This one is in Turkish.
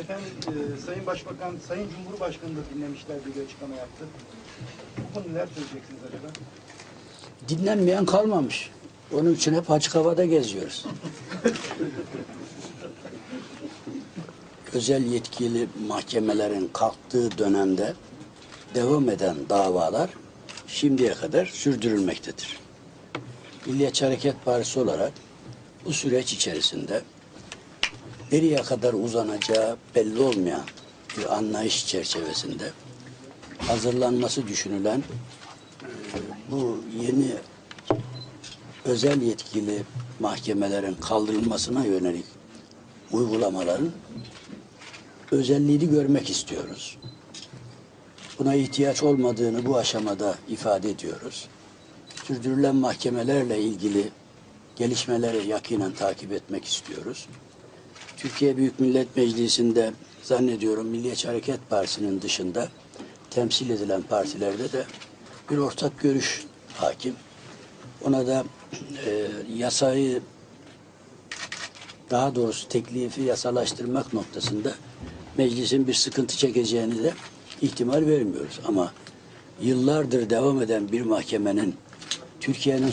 Efendim e, Sayın Başbakan, Sayın Cumhurbaşkanı da dinlemişler bir açıklama yaptı. Bu konuda neler söyleyeceksiniz acaba? Dinlenmeyen kalmamış. Onun için hep açık havada geziyoruz. Özel yetkili mahkemelerin kalktığı dönemde devam eden davalar şimdiye kadar sürdürülmektedir. Milliyetçi Hareket Partisi olarak bu süreç içerisinde nereye kadar uzanacağı belli olmayan bir anlayış çerçevesinde hazırlanması düşünülen e, bu yeni özel yetkili mahkemelerin kaldırılmasına yönelik uygulamaların özelliğini görmek istiyoruz. Buna ihtiyaç olmadığını bu aşamada ifade ediyoruz. Sürdürülen mahkemelerle ilgili gelişmeleri yakinen takip etmek istiyoruz. Türkiye Büyük Millet Meclisi'nde zannediyorum Milliyetçi Hareket Partisi'nin dışında temsil edilen partilerde de bir ortak görüş hakim. Ona da e, yasayı daha doğrusu teklifi yasalaştırmak noktasında meclisin bir sıkıntı çekeceğini de ihtimal vermiyoruz. Ama yıllardır devam eden bir mahkemenin Türkiye'nin